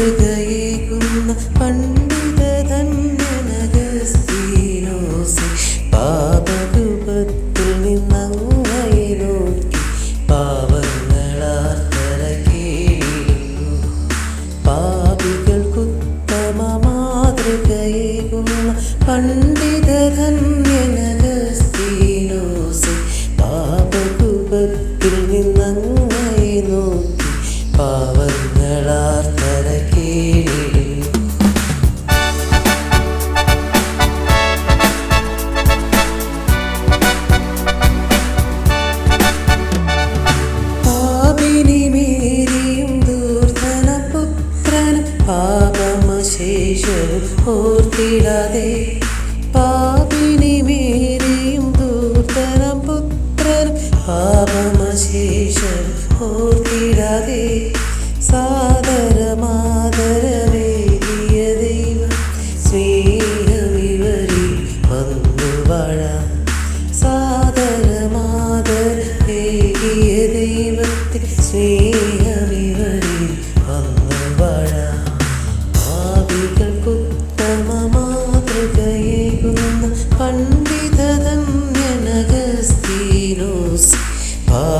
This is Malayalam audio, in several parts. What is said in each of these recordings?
ഹൃദയേകുന്ന പണ്ഡിത ധന്യനഗസ്തീനോസെ പാപരൂപത്തിൽ നിന്നങ്ങയിലോക്കി പാവങ്ങളാർത്തല കേളിടുന്നു പാപികൾക്കുത്തമ മാതൃകയേകുന്ന പണ്ഡിത ധന്യ ഓർത്തിടാതെ പാപിനി മേരെയും ദൂർധന പുത്രനും പാപമശേഷം ഓർത്തിടാതെ Bye.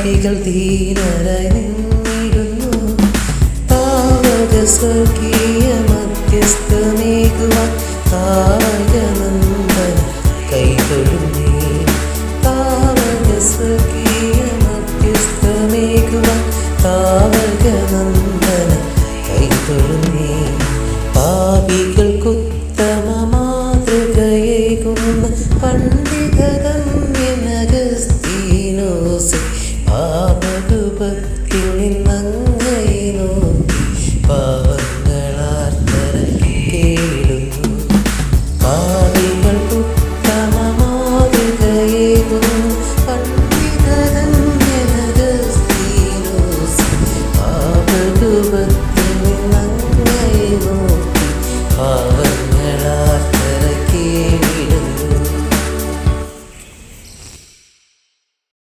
പാവികൾ ദീനരായി നിന്നിടുന്നു. പാവക സ്വർഗീയ മധ്യസ്ഥമേകുവാൻ താവകനന്ദൻ കൈതൊഴുന്നേ. പാവക സ്വർഗീയ മധ്യസ്ഥമേകുവാൻ താവകനന്ദന കൈതൊഴുന്നേ. പാപികൾക്കുത്തമ above.